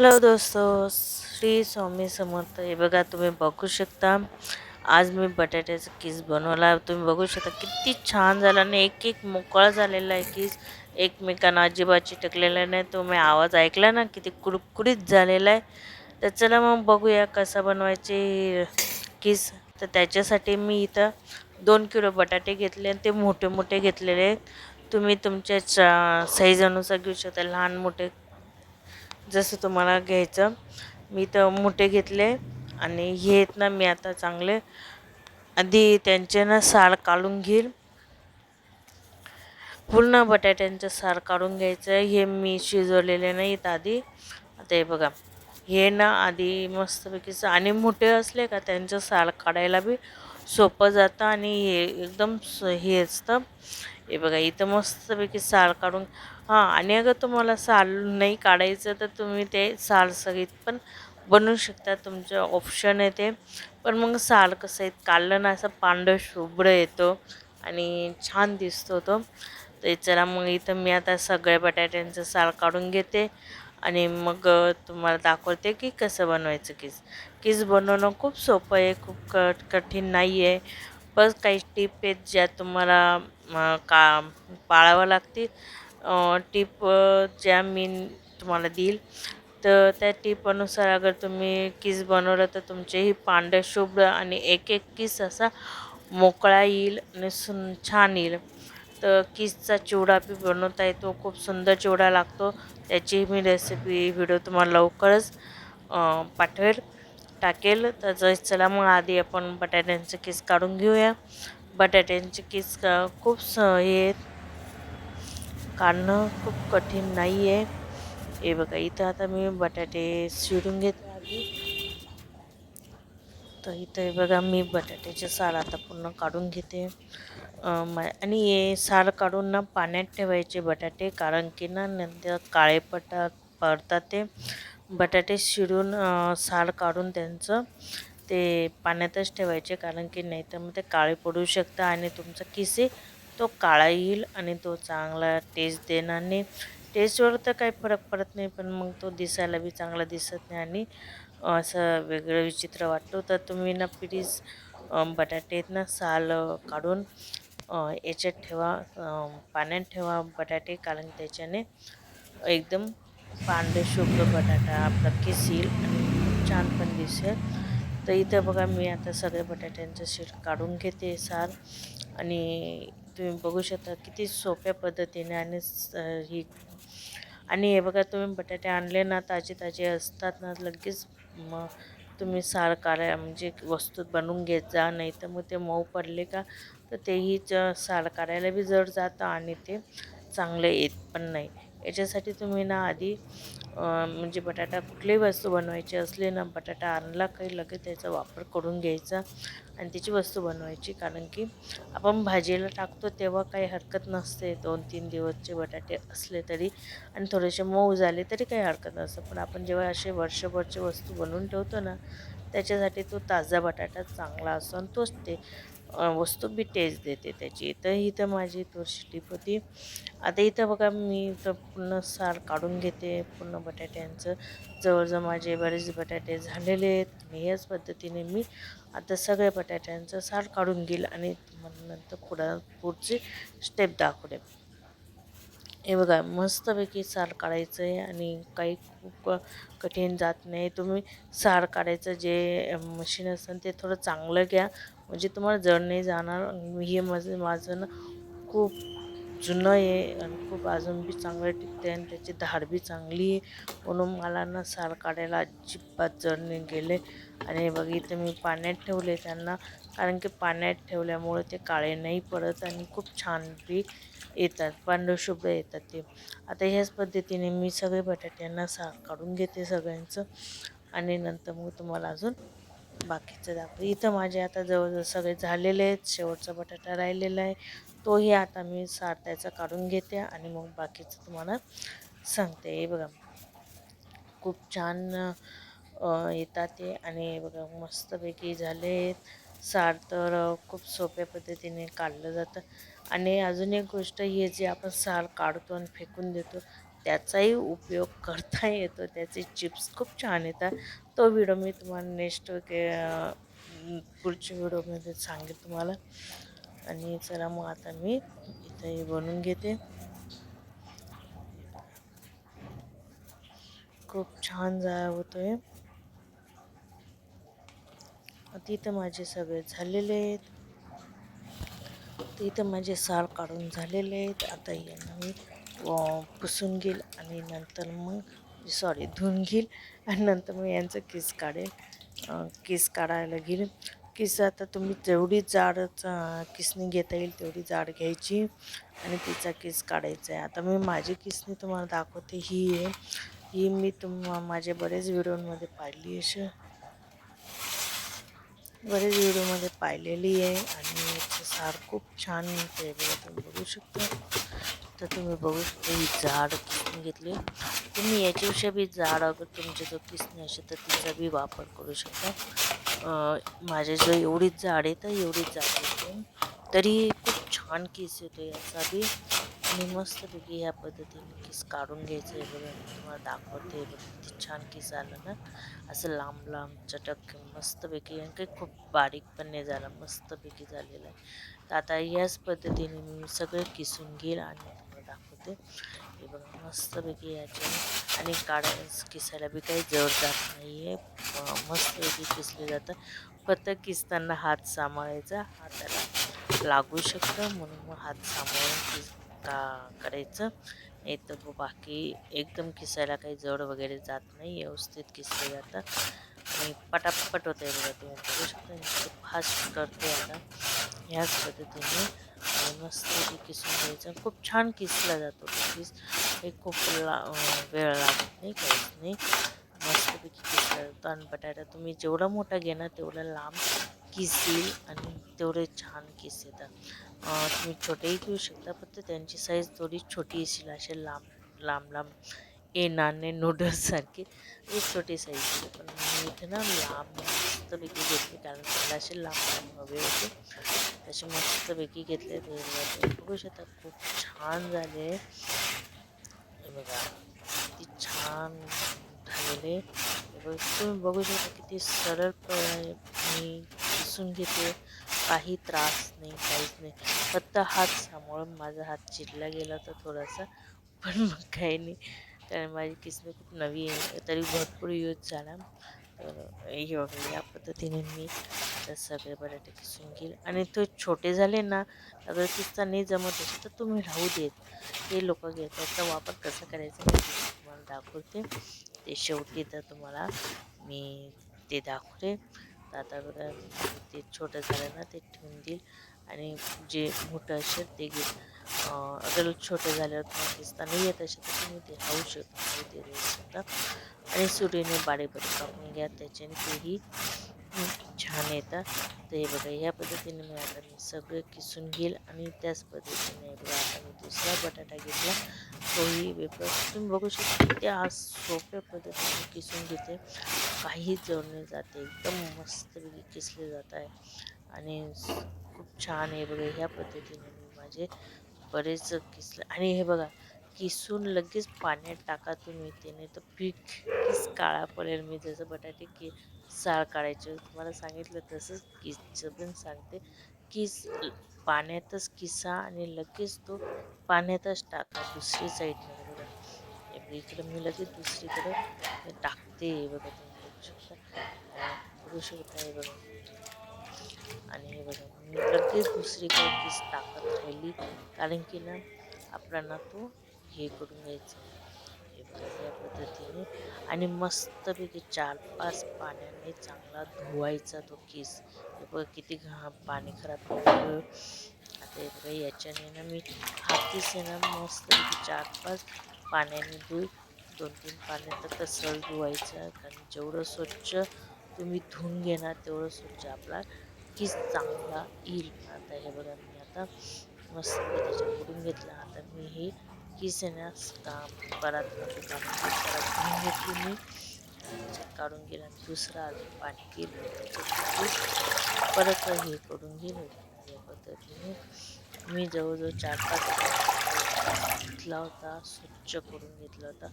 Hello दोस्तो श्री स्वामी समर्थ हे बघा तुम्ही बघू शकता. आज मी बटाट्याचा किस बनवला. तुम्ही बघू शकता किती छान झाला आणि एक एक मोकळा झालेला आहे किस. एकमेकांना अजिबात चिटकलेला नाही. तुम्ही आवाज ऐकला ना किती कुरकुरीत झालेला आहे. तर चला मग बघूया कसा बनवायचे किस. तर त्याच्यासाठी मी इथं दोन किलो बटाटे घेतले आणि ते मोठे मोठे घेतलेले आहेत. तुम्ही तुमच्या साईजनुसार घेऊ शकता. लहान मोठे जसं तुम्हाला घ्यायचं मी तर मोठे घेतले आणि हे आहेत ना मी आता चांगले. आधी त्यांचे ना साल काढून घेईल. पूर्ण बटाट्यांचं सार काढून घ्यायचं. हे मी शिजवलेले नाहीत आधी. आता हे बघा हे ना आधी मस्तपैकी आणि मोठे असले का त्यांचं साल काढायला बी सोपं जातं आणि हे एकदम हे असतं. हे बघा इथं मस्तपैकी साल काढून हां आणि अगर तुम्हाला साल नाही काढायचं तर तुम्ही ते साल सगळीत पण बनवू शकता तुमचं ऑप्शन आहे ते. पण मग साल कसं आहे काढलं ना असं पांढर शुभ्र येतो आणि छान दिसतो तो. तर चला मग इथं मी आता सगळ्या बटाट्यांचं साल काढून घेते आणि मग तुम्हाला दाखवते की कसं बनवायचं किस. किस बनवणं खूप सोपं आहे खूप क कठीण नाही आहे. बस काही टिप आहेत ज्या तुम्हाला का पाळावं लागतील. टिप ज्या मी तुम्हाला देईल. तर त्या टिपनुसार अगर तुम्ही किस बनवलं तर तुमचेही पांढरे शुभ्र आणि एक एक किस असा मोकळा येईल आणि सुन छान येईल. तर किसचा चिवडा बी बनवता येतो खूप सुंदर चिवडा लागतो. त्याची मी रेसिपी व्हिडिओ तुम्हाला लवकरच पाठवेल टाकेल. तर चला मग आधी आपण बटाट्यांचे किस काढून घेऊया. बटाट्यांचे किस खूप स हे काढणं खूप कठीण नाही आहे हे बघा इथं आता मी बटाटे शिडून घेते आधी. तर इथं हे बघा मी बटाट्याचे साल आता पूर्ण काढून घेते. आणि हे साल काढून ना पाण्यात ठेवायचे बटाटे कारण की ना नंतर काळे पटा पडतात ते. बटाटे शिडून साल काढून त्यांचं ते पाण्यातच ठेवायचे कारण की नाही तर मग ते काळे पडू शकतं आणि तुमचं किसे तो काळा येईल आणि तो चांगला टेस्ट देणार नाही. टेस्टवर तर काही फरक पडत नाही पण मग तो दिसायला बी चांगला दिसत नाही आणि असं वेगळं विचित्र वाटतो. तर तुम्ही ना प्लीज बटाटेत ना साल काढून याच्यात ठेवा पाण्यात ठेवा बटाटे कारण त्याच्याने एकदम पांढरे शुभ्र बटाटा आपला येईल आणि छान पण दिसेल. तर इथं बघा मी आता सगळ्या बटाट्यांचं शीट काढून घेते साल आणि तुम्ही बघू शकता किती सोप्या पद्धतीने आणि ही आणि हे बघा तुम्ही बटाटे आणले ना ताजे ताजे असतात ना लगेच मग तुम्ही सार काढा म्हणजे वस्तू बनवून घेत जा नाही तर मग ते मऊ पडले का तर तेही सार काढायला बी जड जातं आणि ते चांगले येत पण नाही. याच्यासाठी तुम्ही ना आधी म्हणजे बटाटा कुठलीही वस्तू बनवायची असली ना बटाटा आणला काही लगेच त्याचा वापर करून घ्यायचा. आणि त्याची वस्तू बनवायची. कारण की आपण भाजीला टाकतो तेव्हा काही हरकत नसते. दोन तीन दिवसचे बटाटे असले तरी आणि थोडेसे मऊ झाले तरी काही हरकत नसतं. पण आपण जेव्हा असे वर्षभरचे वस्तू बनवून ठेवतो ना त्याच्यासाठी तो ताजा बटाटा चांगला असतो आणि तोच ते वस्तू बी टेस्ट देते त्याची. तर इथं माझी थोडीशी टीप होती. आता इथं बघा मी इथं पूर्ण सार काढून घेते पूर्ण बटाट्यांचं. जवळजवळ माझे बरेच बटाटे झालेले आहेत. आणि याच पद्धतीने मी आता सगळ्या बटाट्यांचं सार काढून घेईल आणि नंतर पुढं पुढची स्टेप दाखवले. हे बघा मस्तपैकी सार काढायचं आहे आणि काही खूप कठीण जात नाही. तुम्ही सार काढायचं जे मशीन असतं ते थोडं चांगलं घ्या. म्हणजे तुम्हाला जड नाही जाणार. हे माझं माझं ना खूप जुनं आहे आणि खूप अजून बी चांगलं टिकते आणि त्याची धाड बी चांगली आहे. म्हणून मला ना साल काढायला अजिबात जड नाही गेले आणि बघ इथे मी पाण्यात ठेवले त्यांना. कारण की पाण्यात ठेवल्यामुळे ते काळे नाही पडत आणि खूप छान बी येतात. पांढरशुभ्र येतात ते. आता ह्याच पद्धतीने मी सगळे बटाट्यांना साल काढून घेते सगळ्यांचं. आणि नंतर मग तुम्हाला अजून बाकीचं दाखवू. इथं माझे आता जवळजवळ सगळे झालेले आहेत. शेवटचा बटाटा राहिलेला आहे. तोही आता मी सार काढून घेते आणि मग बाकीचं तुम्हाला सांगते. हे बघा खूप छान येतात ते आणि बघा मस्तपैकी झाले सार तर खूप सोप्या पद्धतीने काढलं जातं. आणि अजून एक गोष्ट ही जे आपण सार काढतो आणि फेकून देतो त्याचाही उपयोग करता येतो. त्याचे चिप्स खूप छान येतात. तो व्हिडिओ मी तुम्हाला नेक्स्ट के पुढच्या व्हिडिओमध्ये सांगेल तुम्हाला. आणि चला मग आता मी इथं हे बनवून घेते. खूप छान जाळा होतोय. तिथं माझे सगळे झालेले आहेत. तिथं माझे सार काढून झालेले आहेत. आता यांना मी पुसून घेईल आणि नंतर मग सॉरी धुवून घेईल. आणि नंतर मग यांचं केस काढेल. केस काढायला घेईल. केस आता तुम्ही जेवढी जाड किसनी किसणी घेता येईल तेवढी जाड घ्यायची. आणि तिचा केस काढायचा आहे आता मी माझी किसणी तुम्हाला दाखवते. ही आहे. ही मी तुम माझ्या बरेच व्हिडिओमध्ये पाहिली अशी. बरेच व्हिडिओमध्ये पाहिलेली आहे. आणि याचं सार खूप छान मिळते बघा तुम्ही बघू शकता. तर तुम्ही बघू शकता ही झाड किसणी घेतली. तुम्ही याच्यापेक्षा बी झाड अगर तुमच्या जो किसणी असेल तर तिचा बी वापर करू शकता. माझ्या माझे जो एवढीच झाड आहे तर एवढीच झाड तरी खूप छान केस येतो याचा बी. आणि मस्तपैकी ह्या पद्धतीने केस काढून घ्यायचं आहे बघा. मी तुम्हाला दाखवते किती छान केस आलं ना. असं लांब लांब चटक मस्तपैकी आणि काही खूप बारीक पण नाही झाला. मस्तपैकी झालेला आहे. तर आता याच पद्धतीने मी सगळे किसून घेईल आणि होते. हे बघा मस्तपैकी याचे. आणि काढायला किसायला बी काही जड जात नाही आहे मस्तपैकी किसले जातं. फक्त किसताना हात सांभाळायचा. हाताला लागू शकतं. म्हणून मग हात सांभाळून किस का करायचं. नाही तर बाकी एकदम किसायला काही जड वगैरे जात नाही. व्यवस्थित किसले जातात आणि पटापट होतं आहे बघा तुम्ही बघू शकता. खूप फास्ट करते आता. ह्याच पद्धतीने मस्त किसून घ्यायचं खूप छान किसला जातो तो किस. हे खूप ला वेळ लागत नाही काहीच नाही. मस्तपैकी किसला जातो आणि बटाटा तुम्ही जेवढा मोठा घेणार तेवढा लांब किस आणि तेवढे छान किस येतात. तुम्ही छोटेही घेऊ शकता फक्त त्यांची साईज थोडी छोटी असेल असे लांब लांब लांब. येणार नाही नूडल्ससारखी. एक छोटी साईज पण मी इथे ना लांब मस्तपैकी घेतली. कारण मला असे लांब लांब हवे होते. असे मस्तपैकी घेतले. ते बघू शकता खूप छान झाले. बघा किती छान झालेले. तुम्ही बघू शकता किती सरळपणे मी दिसून घेते. काही त्रास नाही काहीच नाही. फक्त हात सांभाळून माझा हात चिरला गेला तर थोडासा. पण मग काही नाही. कारण माझी किसणी खूप नवी आहे तरी भरपूर यूज झाला. तर हे बघा या पद्धतीने मी सगळे बटाटे किसून घेईल. आणि तो छोटे झाले ना अगर किस्ता नाही जमत असेल तर तुम्ही राहू देत. हे लोक घेतात त्याचा वापर कसा करायचा मी तुम्हाला दाखवते. ते शेवटी तर तुम्हाला मी ते दाखवते. तर आता ते छोटं झालं ना ते ठेवून देईल. आणि जे मोठं असेल ते घेईल. अं, अगर छोटे झाल्यावर तुम्हाला किस्ता नाही येत असेल तर तुम्ही ते खाऊ शकता. ते देऊ शकता. आणि सुरीने बारीक कापून घ्या. त्याच्याने तेही छान येतात. तर हे बघा ह्या पद्धतीने मी आता मी सगळं किसून घेईल आणि त्याच पद्धतीने बघा आता मी दुसरा बटाटा घेतला. तोही वेपर तुम्ही बघू शकता ते आज सोप्या पद्धतीने किसून घेते. काही जोडणे जाते. एकदम मस्तपैकी किसले जात आहे आणि खूप छान आहे बघा ह्या पद्धतीने मी माझे बरेच किसलं. आणि हे बघा किसून लगेच पाण्यात टाका तुम्ही ते नाही तर पीक किस काळा पडेल. मी जसं बटाटे की साळ काढायचे तुम्हाला सांगितलं तसंच किसचं पण सांगते. किस पाण्यातच किसा आणि लगेच तो पाण्यातच टाका दुसरी साईडने बघा हे इकडं मी लगेच दुसरीकडं टाकते हे बघा तुम्ही बघू शकता. बघू शकता हे बघा. आणि हे बघा. लगेच दुसरीकडे किस टाकत राहिली. कारण की ना आपल्याला तो हे करून घ्यायचं. हे बघा या पद्धतीने. आणि मस्तपैकी चार पाच पाण्याने चांगला धुवायचा तो केस. हे बघा किती घा पाणी खराब होतं आता हे बघा याच्याने ना मी हातीस आहे ना मस्तपैकी चार पाच पाण्याने धुई. दोन तीन पाण्यात तर कसं धुवायचं? कारण जेवढं स्वच्छ तुम्ही धुवून घेणार तेवढं स्वच्छ आपला नक्कीच चांगला येईल. आता हे बघा मी आता मस्त त्याच्या घेतला. आता मी हे किसण्यास काम परत मध्ये परत धुवून घेतली मी. काढून गेला आणि दुसरा अजून पाणी केलं परत हे करून गेलं या म्हणजे पद्धतीने मी जवळजवळ चार पाच घेतला होता. स्वच्छ करून घेतला होता.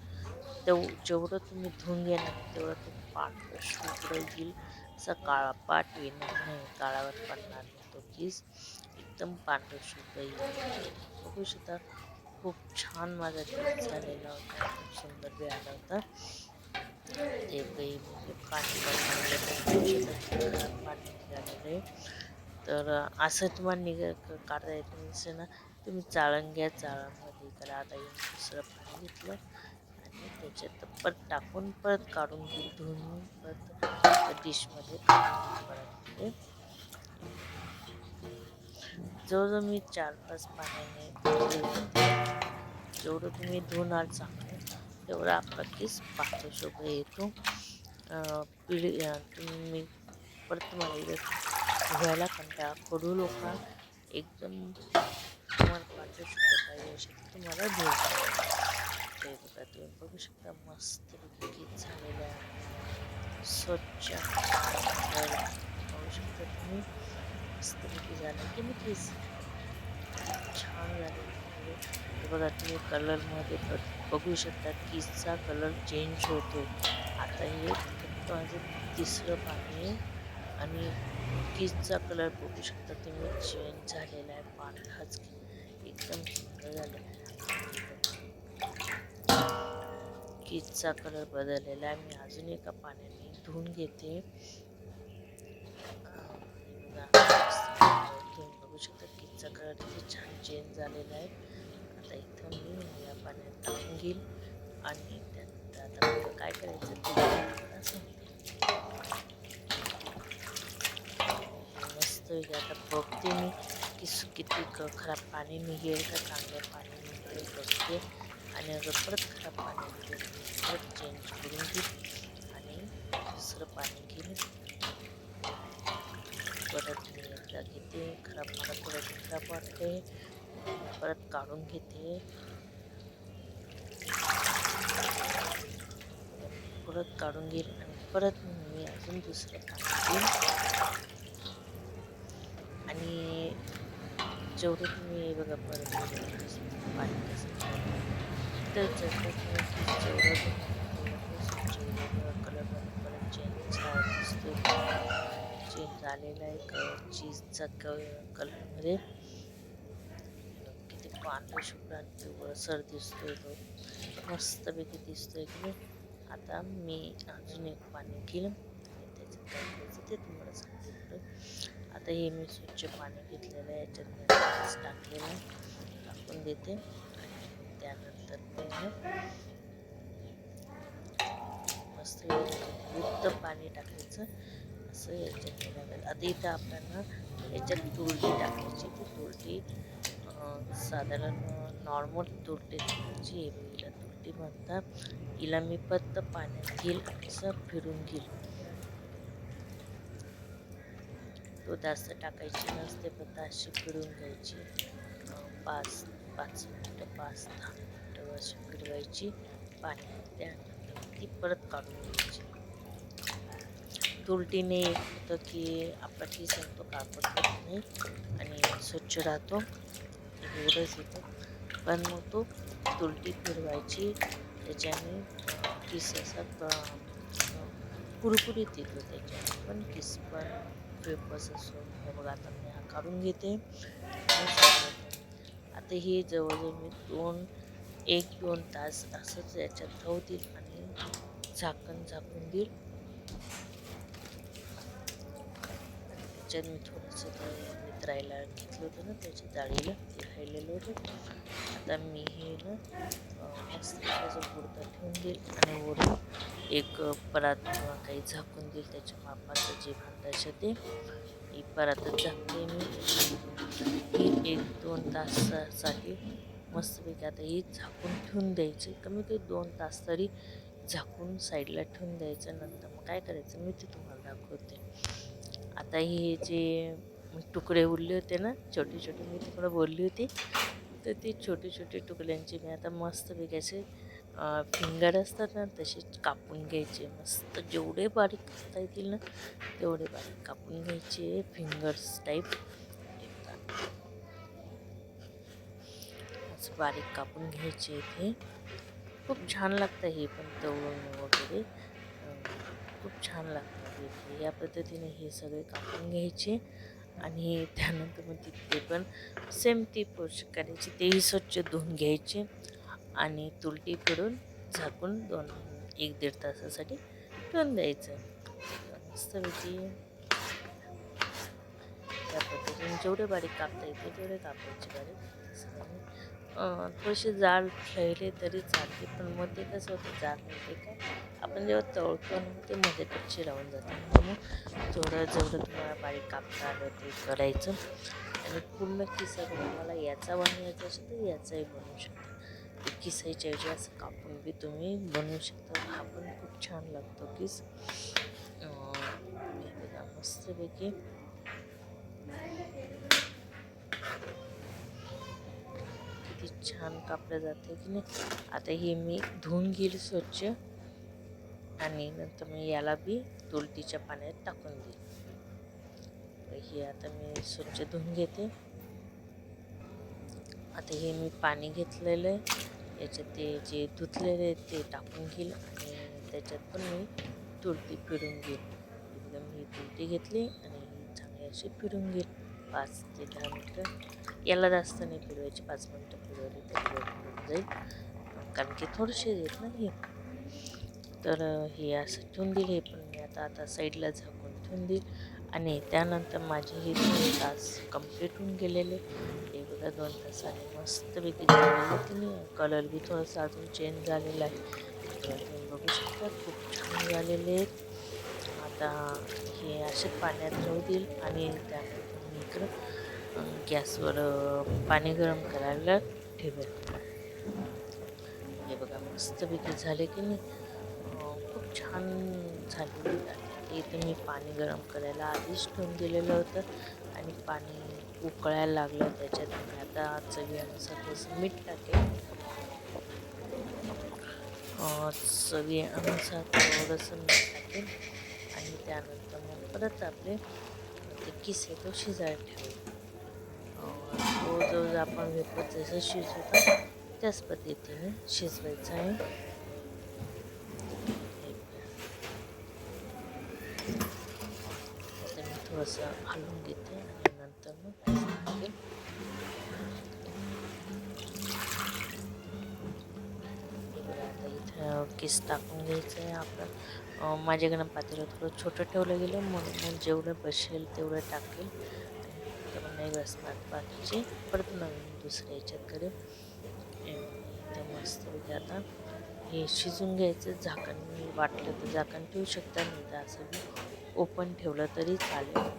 तेव जेवढं तुम्ही धुवून घेणार तेवढं ते पाठ शुभ्र येईल. काळा पाट येणार नाही काळावर पडणार नाही तो केस एकदम पांढरं शुभ्र येईल. बघू शकता खूप छान माझा केस झालेला होता. खूप सुंदर बी आला होता. ते काही म्हणजे पाणी तर असं तुम्हाला निघ काढता येत नसेल ना तुम्ही चाळण घ्या चाळणमध्ये तर आता येऊन दुसरं पाणी घेतलं. त्याच्यात परत टाकून परत काढून घेऊ. धुवून परत डिशमध्ये परत ते जवळजवळ मी चार पाच पाण्याने जेवढं तुम्ही धुणार चांगलं तेवढा आपला केस पातळ शोभा येतो. पिढी तुम्ही परत तुम्हाला इकडे धुवायला कंटाळा कडू लोक एकदम तुम्हाला पातळ शुभ्र पाहिजे तुम्हाला धुवा ते बघा तुम्ही बघू शकता मस्त केस झालेला आहे. स्वच्छ बघू शकता तुम्ही मस्तपैकी झालं की मी केस छान झाले बघा तुम्ही कलरमध्ये बघू शकता केसचा कलर चेंज होतो आता हे फक्त माझं तिसरं पाणी आहे आणि केसचा कलर बघू शकता तुम्ही चेंज झालेला आहे. पांढराच एकदम सुंदर झालं. कीजचा कलर बदललेला आहे. मी अजून एका पाण्याने धुवून घेते. तुम्ही बघू शकता केसचा कलर किती छान चेंज झालेला आहे. आता इथं मी या पाण्यात टाकून घेईल आणि त्यात आता मला काय करायचं ते सांगते. मस्त आता बघते मी की सु- किती क- खराब पाणी निघेल का चांगलं पाणी निघेल बघते. आणि अगर परत खराब पाणी निघेल तर परत चेंज करून घेईल आणि दुसरं पाणी घेईल परत मी एकदा घेते. खराब मला थोडं खराब वाटते परत काढून घेते. परत काढून घेईल आणि परत मी अजून दुसरं पाणी घेईल आणि जेवढं तुम्ही बघा परत पाणी कसं तर जेवढं कलर परत चेंज दिसतो चेंज झालेला आहे. क चीजचा क कलरमध्ये किती पांढरं शुभ्र आणि पिवळसर दिसतोय तो मस्तपैकी दिसतोय की नाही आता मी अजून एक पाणी घेईल आणि त्याच्यात काय करायचं ते तुम्हाला सांगितलं आता हे मी स्वच्छ पाणी घेतलेलं आहे याच्यात मी आता टाकून देते. आणि त्यानंतर मी म्हणजे. ना मस्त युक्त पाणी टाकायचं. असं याच्यात लागेल आधी इथं आपल्याला याच्यात तुरटी टाकायची. ती तुरटी साधारण नॉर्मल तुरटी टाकायची हे हिला तुरटी म्हणतात. हिला मी फक्त पाण्यात घेईल असं फिरून घेईल. तो जास्त टाकायची नसते पत्ता अशी फिरून घ्यायची. पाच पाच मिनटं पाच दहा. अशी फिरवायची पाणी त्यानंतर ती परत काढून घ्यायची. तुरटीने एक होतं की आपला केस आहे कापड नाही आणि स्वच्छ राहतो. एवढंच येतं पण मग तो तुरटी फिरवायची. त्याच्याने केस असा कुरकुरीत येतो त्याच्याने. पण केस पण पेपर्स असो हे बघा आता मी हा काढून घेते. आता हे जवळजवळ मी दोन एक दोन तास असंच याच्यात ठेवतील आणि झाकण झाकून देईल. त्याच्यात मी थोडंसं मित्रायला घेतलं होतं ना त्याच्या जाळीला ते राहिलेलं होतं. आता मी हे ना अं, मस्त ठेवून देईल आणि वरून एक परात किंवा काही झाकून देईल त्याच्या मापाचं जे भांडायचं ते. ही परातच झाकते मी. ही एक दोन तासासाठी मस्तपैकी आता ही झाकून ठेवून द्यायची. कमी कमी दोन तास तरी झाकून साईडला ठेवून द्यायचं नंतर मग काय करायचं मी ते तुम्हाला दाखवते. आता हे जे तुकडे उरले होते ना छोटे छोटे मी तुम्हाला बोलली होती तर ते छोटे छोटे तुकड्यांचे मी आता मस्तपैकी असे फिंगर असतात ना तसे कापून घ्यायचे. मस्त जेवढे बारीक करता येतील ना तेवढे बारीक कापून घ्यायचे फिंगर्स टाईप. बारीक कापून घ्यायचे इथे खूप छान लागतं हे पण तळून वगैरे. खूप छान लागतं इथे या पद्धतीने हे सगळे कापून घ्यायचे आणि त्यानंतर मग तिथे पण सेम ती पोषक करायची तेही स्वच्छ धुवून घ्यायचे आणि तुलटी फिरून झाकून दोन एक दीड तासासाठी ठेवून द्यायचं. मस्तपैकी त्या पद्धतीने जेवढे बारीक कापता येते तेवढे कापायचे बारीक. थोडीशी जाड ठेवले तरी चालते पण मग ते कसं होतं जाड नाही काय? आपण जेव्हा तळतो ना ते मध्ये कच्चे राहून जाते. मग थोडं जेवढं तुम्हाला बारीक कापता आलं ते करायचं. आणि पूर्ण किस्सा तुम्हाला याचा बनवायचा असेल तर याचाही बनवू शकता. ते किसायच्या ऐवजी असं कापून बी तुम्ही बनवू शकता. हा पण खूप छान लागतो किस. मस्तपैकी छान कापलं जातं की नाही. आता हे मी धुवून घेईल स्वच्छ आणि नंतर मी याला बी तुलटीच्या पाण्यात टाकून देईल. हे आता मी स्वच्छ धुवून घेते. आता हे मी पाणी घेतलेलं आहे. याच्यात ते जे धुतलेलं आहे ते टाकून घेईल आणि त्याच्यात पण मी तुलटी फिरून घेईल. एकदम ही तुलटी घेतली आणि चांगली अशी फिरून घेईल. पाच ते दहा मिनटं. याला जास्त नाही फिरवायची पाच मिनटं फिरवली तरी होऊन जाईल. कारण की थोडेसे आहेत ना हे. तर हे असं ठेवून दिले हे पण मी आता आता साईडला झाकून ठेवून देईल. आणि त्यानंतर माझे हे दोन तास कंप्लीट होऊन गेलेले. हे बघा दोन तासाने मस्तपैकी झालेले नाही. कलर बी थोडासा अजून चेंज झालेला आहे. तुम्ही बघू शकता खूप छान झालेले आहेत. आता हे असे पाण्यात राहू देईल आणि त्यानंतर मी इकडं गॅसवर पाणी गरम करायला ठेवेल. हे बघा मस्तपैकी झाले की नाही? खूप छान झालेली आहे. इथे मी पाणी गरम करायला आधीच ठेवून दिलेलं होतं आणि पाणी उकळायला लागलं त्याच्यात मी आता चवीनुसार थोडंसं मीठ टाकेल. चवी चवीनुसार थोडंसं मीठ टाकेल आणि त्यानंतर मग परत आपले ते किसे तो शिजायला ठेवा तो जो आपण वेपर जसं शिजवतो त्याच पद्धतीने शिजवायचं आहे. मी थोडंसं हलवून घेते आणि नंतर मग इथं किस टाकून घ्यायचं आहे. आपण माझ्याकडं पातेलं थोडं छोटं ठेवलं गेलं म्हणून मग जेवढं बसेल तेवढं टाकेल. आणि बसणार बाकीचे. परत नवीन दुसऱ्या याच्यात एकदम मस्त म्हणजे आता. हे शिजून घ्यायचं. झाकण वाटलं तर झाकण ठेवू शकता नाही तर असं मी ओपन ठेवलं तरी चालेल.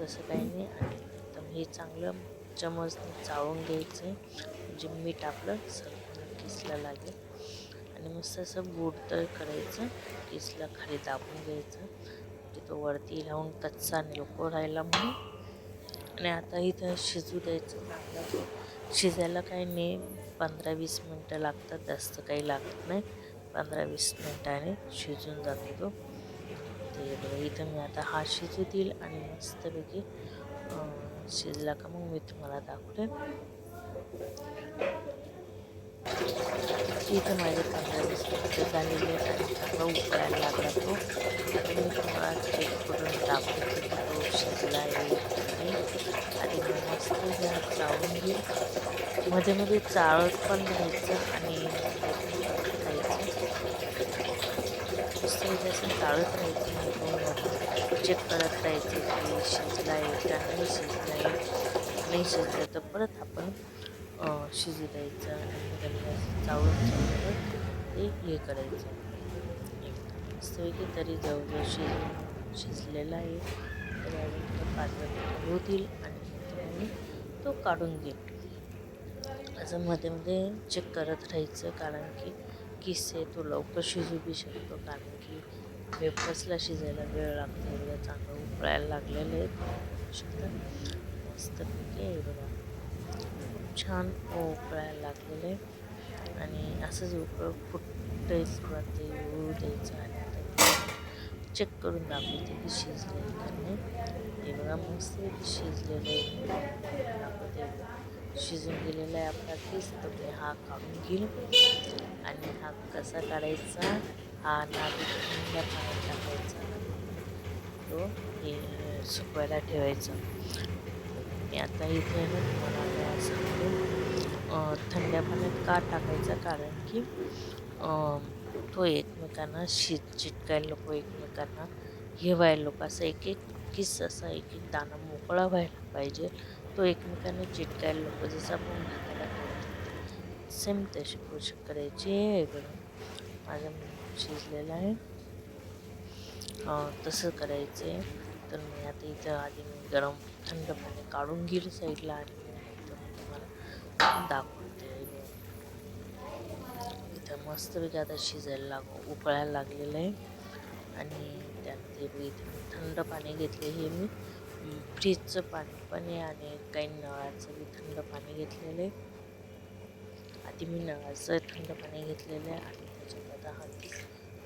तसं काही नाही. आणि एकदम हे चांगलं चमचने चाळून घ्यायचं. म्हणजे मीठ आपलं सगळं किसला लागेल. आणि मस्त असं बुडतळ करायचं. किसला खाली दाबून घ्यायचं. म्हणजे तो वरती लावून कच्चा नको राहायला म्हणून. आणि आता इथं शिजू द्यायचं. चांगलं शिजायला काही नाही. पंधरा वीस मिनटं लागतात जास्त काही लागत नाही. पंधरा वीस मिनटाने शिजून जातो तो. ते बघा इथं मी आता हा शिजू देईल आणि मस्तपैकी शिजला का मग मी तुम्हाला दाखवते. इथं माझे पंधरा वीस झालेले आणि चांगला उकळायला लागला तो. मी तुम्हाला चेक करून दाखवते की तो शिजला आहे आणि मस्त जरा चाळून घेईल मध्ये मध्ये चाळत पण राहायचं आणि राहायचं मस्त चाळत राहायचं नाही चेक करत राहायचं की शिजला आहे का नाही शिजला आहे नाही शिजलं तर परत आपण शिजू द्यायचं आणि चाळून ते हे करायचं. मस्तपैकी तरी जवळजवळ शिजून शिजलेला आहे. तर अजून थोडं पाच होतील आणि मी तो काढून घेईल. असं मध्ये मध्ये चेक करत राहायचं कारण की किस्से तो लवकर शिजू बी शकतो कारण की वेफर्सला शिजायला वेळ लागतो. एवढं चांगलं उकळायला लागलेलं आहे शकतं मस्तपैकी आहे बघा. छान उकळायला लागलेलं. आहे आणि असंच उकळ फुटेच ते येऊ द्यायचं आणि आता चेक करून दाखवते की शिजले नाही. हे बघा मस्त शिजलेलं आहे. दाखवते शिजून गेलेला आहे आपला पीस तर मी हा काढून घेईल. आणि हा कसा काढायचा? हा नारळ थंड पाण्यात टाकायचा. तो हे सुकवायला ठेवायचा. मी आता इथे ना तुम्हाला सांगतो थंड पाण्यात का टाकायचा? कारण की तो एकमेकांना शीत चिटकायला नको एकमेकांना हे व्हायला नको. असं एक एक किस असा एक एक दाणा मोकळा व्हायला पाहिजे. तो एकमेकांना चिटकायला नको. जसं आपण भाताला सेम तशी पोषक करायची आहे. बघा माझा शिजलेला आहे. तसं करायचं आहे तर मी आता इथं आधी मी गरम थंड पाणी काढून घेईल साईडला आणि मी तुम्हाला दाखवते. इथं मस्तपैकी आता शिजायला लाग उकळायला लागलेलं आहे. आणि त्यात हे इथे मी थंड पाणी घेतले हे मी फ्रीजचं पाणी पण आहे आणि काही नळाचं मी थंड पाणी घेतलेलं आहे. आधी मी नळाचं थंड पाणी घेतलेलं आहे आणि त्याच्यात आता हा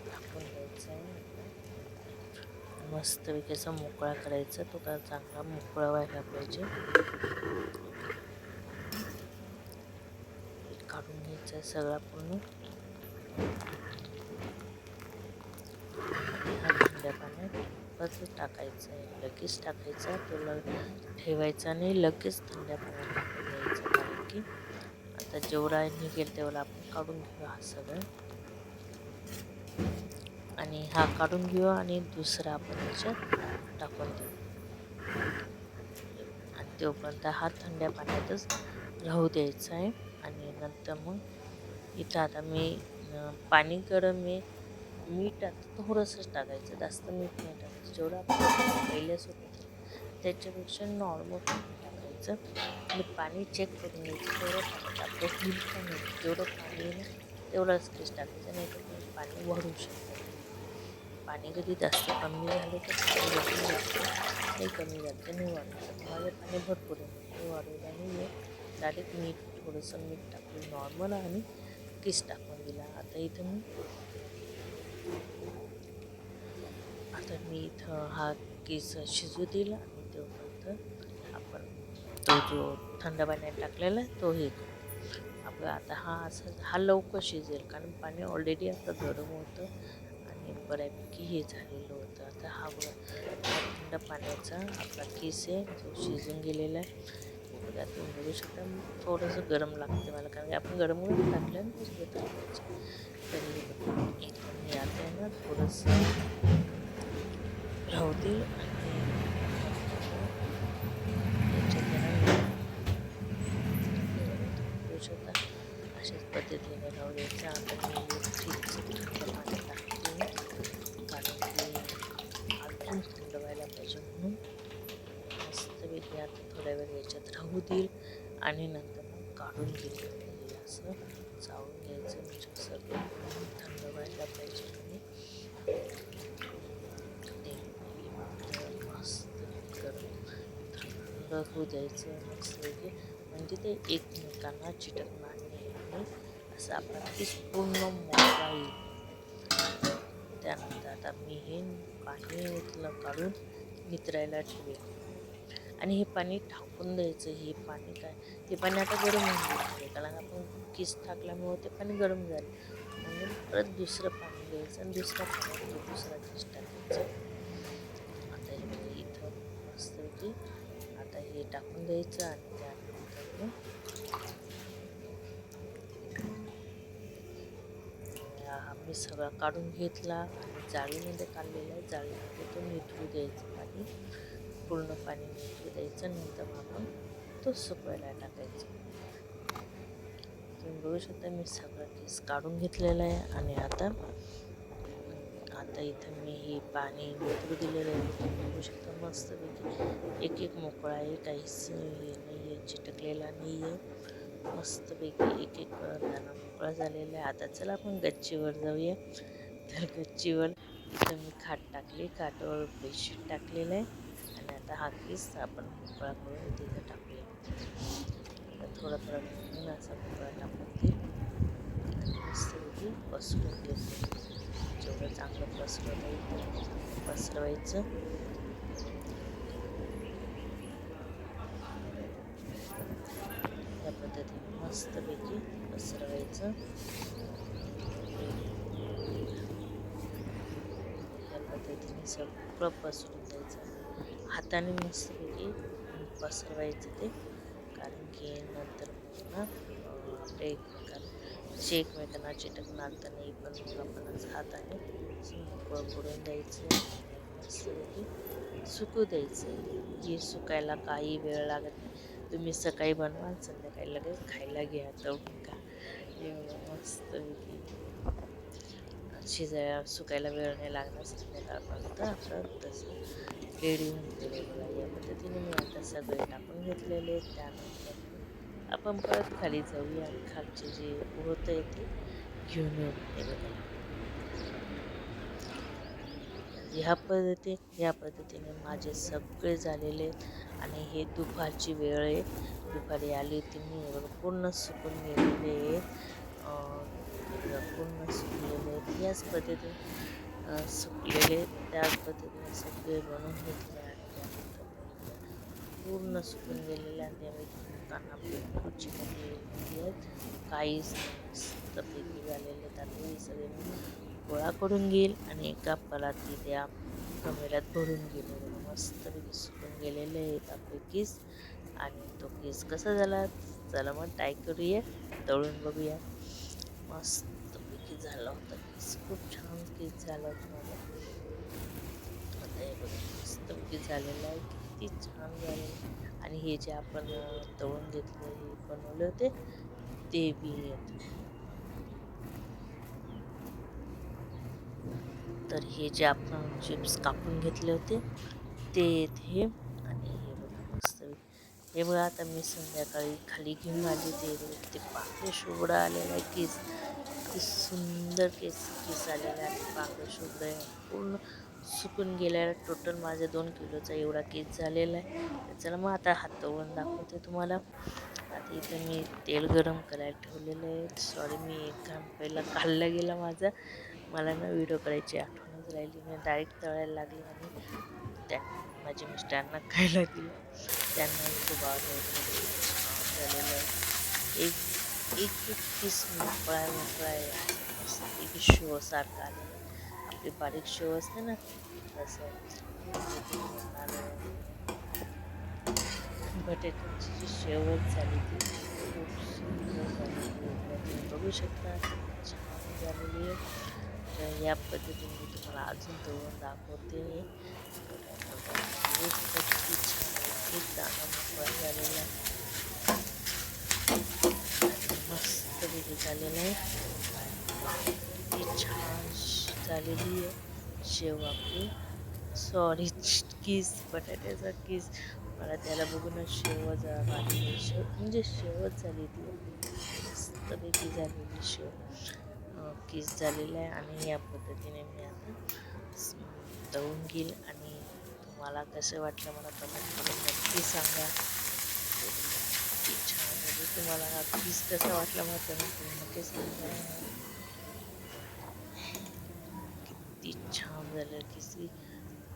टाकून द्यायचा आहे. मस्तपैकी असा मोकळा करायचा. तो का चांगला मोकळा व्हायला पाहिजे. काढून घ्यायचा आहे सगळा पूर्ण. आणि पाण्यात बस टाकायचं आहे. लगेच टाकायचा तो ल ठेवायचा नाही. लगेच थंड्या पाण्यात टाकून द्यायचा कारण की आता जेवढा निघेल तेवढा आपण काढून घेऊ हा सगळं. आणि हा काढून घेऊ आणि दुसरा आपण त्याच्यात टाकून देऊ. आणि तोपर्यंत हा थंड्या पाण्यातच राहू द्यायचा आहे. आणि नंतर मग इथं आता मी पाणी गरम मी मीठ आता थोडंसंच टाकायचं जास्त मीठ नाही टाकायचं. जेवढं आपण पहिल्याच होतं त्याच्यापेक्षा नॉर्मल टाकायचं. आणि पाणी चेक करून घ्यायचं. तेवढं पाणी आपलं होईल पण जेवढं पाणी आहे ना तेवढंच टेस्ट टाकायचं. नाही तर पाणी वाढू शकतं. पाणी कधी जास्त कमी झालं तर पाणी वाढून जातं नाही कमी झालं तर नाही वाढतं. माझं पाणी भरपूर आहे. वाढवलं नाही आहे डायरेक्ट मीठ थोडंसं मीठ टाकलं. नॉर्मल आणि किस टाकून दिला. आता इथं मी आता मी इथं हा केस शिजू दिला आणि तोपर्यंत आपण तो जो थंड पाण्यात टाकलेला आहे तो हे आपलं आता हा असं हा लवकर शिजेल. कारण पाणी ऑलरेडी आता गरम होतं. आणि बऱ्यापैकी हे झालेलं होतं. आता हा बघा थंड पाण्याचा आपला केस आहे जो शिजून गेलेला आहे. बघा तुम्ही बघू शकता थोडंसं गरम लागते मला कारण की आपण गरम गरम टाकलं ना तरी आता आहे ना थोडंसं राहू दे आणि याच्यात आहे ना बघू शकता अशाच पद्धतीने राहू द्यायचं आता मी फ्रीजचं थंड पाणी टाकते कारण की अजून थंड व्हायला पाहिजे म्हणून मस्तपैकी आता थोड्या वेळ याच्यात आणि नंतर मग काढून घेईल असं चावून घ्यायचं. म्हणजे थंड व्हायला पाहिजे आणि मस्त गरम थंड होऊ द्यायचं. मस्तपैकी म्हणजे ते एकमेकांना चिटकणार नाही. आणि असं आपला ती पूर्ण मोठा येईल त्यानंतर आता मी हे पाणी काढून नितरायला ठेवेल आणि हे पाणी टाकून द्यायचं हे पाणी काय? ते पाणी आता गरम होऊन गेलं कारण आपण किस टाकल्यामुळे ते पाणी गरम झालं. म्हणून परत दुसरं पाणी घ्यायचं आणि दुसरा पाणी दुसरा किस टाकायचं. आता हे म्हणजे इथं होती आता हे टाकून द्यायचं आणि त्यानंतर आम्ही मी सगळा काढून घेतला आणि जाळीमध्ये काढलेला आहे. जाळीमध्ये तो निथळू द्यायचं पाणी. पूर्ण पाणी मिळू द्यायचं नंतर मग आपण तो सुकवायला टाकायचा. तुम्ही बघू शकता मी सगळं केस काढून घेतलेलं आहे आणि आता आता इथं मी हे पाणी निथळू दिलेलं आहे. तुम्ही बघू शकता मस्तपैकी एक एक मोकळा आहे काहीच हे नाही आहे चिटकलेला नाही आहे मस्तपैकी एक एक दाना मोकळा झालेला आहे. आता चला आपण गच्चीवर जाऊया. तर गच्चीवर इथं मी खाट टाकली खाटावर बेडशीट टाकलेलं आहे. आता हा केस आपण भोपळा करून तिथं टाकूया. आता थोडा थोडा घेऊन असा भोपळा टाकून ते मस्तपैकी पसरून घेतो जेवढं चांगलं पसरवता येईल पसरवायचं. त्या पद्धतीने मस्तपैकी पसरवायचं. त्या पद्धतीने सगळं पसरून द्यायचं हाताने मस्तपैकी पसरवायचं ते. कारण की नंतर आपले ना अं, आपल्या एकमेकांना एकमेकांना चिटकणार तर नाही पण मग आपणच हाताने बुडून करून द्यायचं मस्तपैकी सुकू द्यायचं. हे सुकायला काही वेळ लागत नाही. तुम्ही सकाळी बनवाल संध्याकाळी लगेच खायला घ्या तर का मस्तपैकी. शिजायला सुकायला वेळ नाही लागणार संध्याकाळपर्यंत. आपलं तसं रेडी होऊन गेले या पद्धतीने मी आता सगळे टाकून घेतलेले आहेत. त्यानंतर आपण परत खाली जाऊया. खालचे जे होतं आहे ते घेऊन येऊ ह्या पद्धती ह्या पद्धतीने माझे सगळे झालेले आहेत आणि हे दुपारची वेळ आहे. दुपारी आली होती मी पूर्ण सुकून गेलेले आहे पूर्ण सुकलेले याच पद्धतीने सुकलेले सुकलेले त्याच पद्धतीने सगळे बनवून घेतले आणि त्यानंतर पूर्ण सुकून गेलेले आणि त्यामुळे दुकान आपली आहेत काहीच मस्तपैकी झालेले तांदूळ सगळे मी गोळा करून घेईल आणि एका पराती त्या कमेऱ्यात भरून घेईल मस्तपैकी सुकून गेलेले आहेत आपले केस आणि तो केस कसा झाला चला मग ट्राय करूया तळून बघूया मस्तपैकी झाला होता केस खूप छान केस झाला होता माझा आता हे बघा झालेलं आहे. किती छान झालेलं आणि हे जे आपण तळून घेतलं हे बनवले होते ते बी आहेत तर हे जे आपण चिप्स कापून घेतले होते ते हे आणि हे बघा मस्त. हे बघा आता मी संध्याकाळी खाली घेऊन आली ते ते पाकळे शुभ्र आलेला आहे केस. किती सुंदर केस केस आलेला आहे पाकळे शुभ्र आहे. पूर्ण सुकून गेल्यावर टोटल माझ्या दोन किलोचा एवढा केस झालेला आहे. तर चला मग आता हातवून दाखवते तुम्हाला. आता इथे मी तेल गरम करायला ठेवलेलं आहे. सॉरी मी एक घाम पहिला काढला गेला माझा. मला ना व्हिडिओ करायची आठवणच राहिली मी डायरेक्ट तळायला लागली आणि त्या माझ्या मिस्टरांना खायला दिलं. त्यांनाही खूप आवडलं झालेलं आहे. एक एक पीस मोकळा मोकळा आहे. मस्त एक शो सारखा आलेला आपली बारीक शेव असते ना तसं. बटाट्याची जी शेवट झाली ती खूप सुंदर झालेली तुम्ही बघू शकता छान झालेली आहे. तर या पद्धतीने मी तुम्हाला अजून तळून दाखवते. बघा, किती छान आहे एक दाणा मोकळा झालेला आहे. झालेलं आहे किती छान श- म्हणजे झालेली आहे. शेव आपली सॉरी किस बटाट्याचा किस मला त्याला बघूनच शेवच आली शेव म्हणजे शेवच झाली ती मस्तपैकी झालेली शेव. किस झालेला आहे आणि या पद्धतीने मी आता स- घेईल आणि तुम्हाला कसं वाटलं मला कमेंट करून नक्की सांगा. छान म्हणजे तुम्हाला किस कसा वाटला मला कमेंट करून नक्की सांगा. किती छान झालं किसी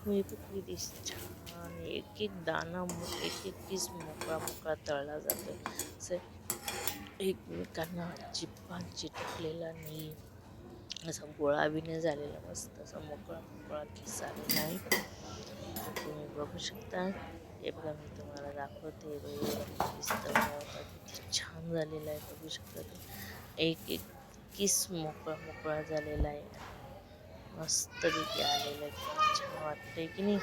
मी किती छान एक एक दाना एक एक पीस मोकळा मोकळा तळला जातो. असं एकमेकांना चिप्पान चिटकलेला नाही. असा गोळा बी नाही झालेला मस्त असा मोकळा मोकळा किस आलेला आहे. तुम्ही बघू शकता. हे बघा मी तुम्हाला दाखवते. किती छान झालेला आहे. बघू शकता एक एक किस मोकळा मोकळा झालेला आहे. मस्तपैकी आलेलं आहे. छान वाटतंय की नाही?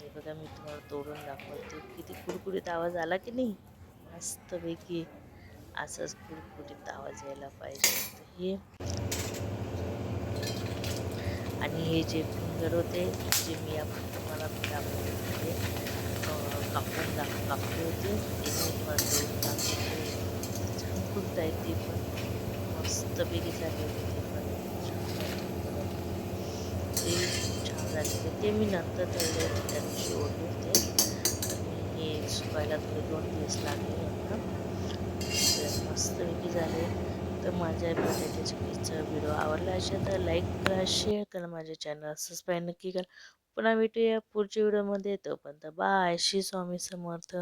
हे बघा मी तुम्हाला तोडून दाखवते. किती कुरकुरीत आवाज आला की नाही? मस्तपैकी असंच कुरकुरीत आवाज यायला पाहिजे हे. आणि हे जे फिंगर होते जे मी आपण तुम्हाला दाखवले होते कापून दाख कापले होते ते मी तुम्हाला तोडून दाखवते. छान कुर्ता आहे ते पण. मस्तपैकी झाले होते. ते छान झाले ते मी नंतर तळले होते त्या दिवशी ओढले होते आणि हे सुकायला थोडे दोन दिवस लागले यांना तर मस्तपैकी झाले. तर माझ्या बटाट्याच्या पीसचा व्हिडिओ आवडला असेल तर लाईक करा शेअर करा माझ्या चॅनल सबस्क्राईब नक्की करा. पुन्हा भेटूया पुढच्या व्हिडिओमध्ये तोपर्यंत बाय श्री स्वामी समर्थ.